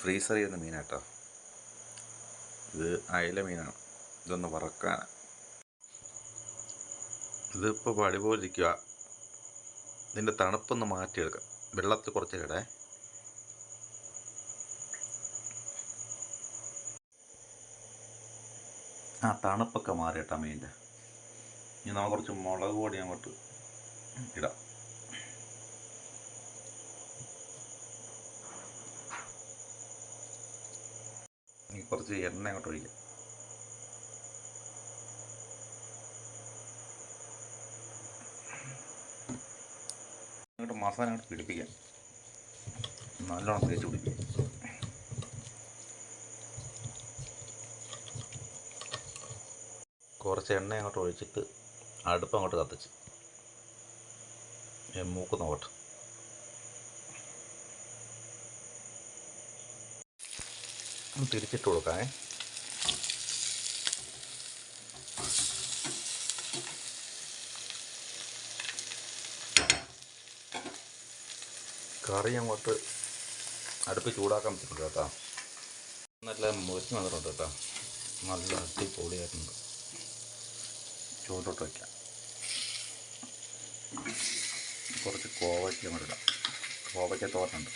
Freezer ചെയ്യുന്ന മീനാട്ടോ. ഇത് അയല മീനാണ്. ഇതൊന്ന് വറക്കാൻ. ഇതിപ്പോൾ പടി പോലെ ഇരിക്കുക ഇതിന്റെ തണുപ്പൊന്ന് മാറ്റിയെടുക്കാം. വെള്ളത്തിൽ കുറച്ച് ഇടേ ആ തണുപ്പൊക്കെ മാറിയിട്ടാ മീനിന്റെ ഇനി നമുക്ക് കുറച്ച് മുളക് പൊടി അങ്ങോട്ട് ഇടാം. കുറച്ച് എണ്ണ അങ്ങോട്ട് ഒഴിക്കാം. അങ്ങോട്ട് മസാല അങ്ങോട്ട് പിടിപ്പിക്കാം. നല്ലോണം തേച്ച് പിടിപ്പിക്കാം. കുറച്ച് എണ്ണ അങ്ങോട്ട് ഒഴിച്ചിട്ട് അടുപ്പ് അങ്ങോട്ട് കത്തിച്ച്. മൂക്കുന്ന മൂക്ക് നോക്കട്ടെ ഒന്ന് തിരിച്ചിട്ട് കൊടുക്കാമേ കറി അങ്ങോട്ട് അടുപ്പ് ചൂടാക്കാൻ പറ്റുന്നുണ്ട് കേട്ടോ. നല്ല മുറിച്ച് വന്നിട്ടുണ്ട് കേട്ടോ. നല്ല അടിപൊളിയായിട്ടുണ്ട്. ചൂടോട്ട് വയ്ക്കാം. കുറച്ച് കോവയ്ക്ക് അങ്ങോട്ട് ഇടാം. കോവയ്ക്ക തോരനുണ്ട്.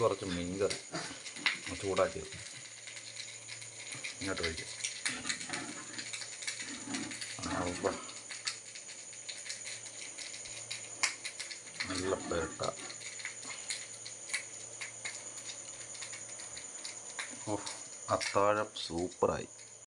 എനിക്ക് കുറച്ച് മീൻകറി ചൂടാക്കി ഇങ്ങോട്ട് ഉപ്പ നല്ല പേട്ട അത്താഴം സൂപ്പറായി.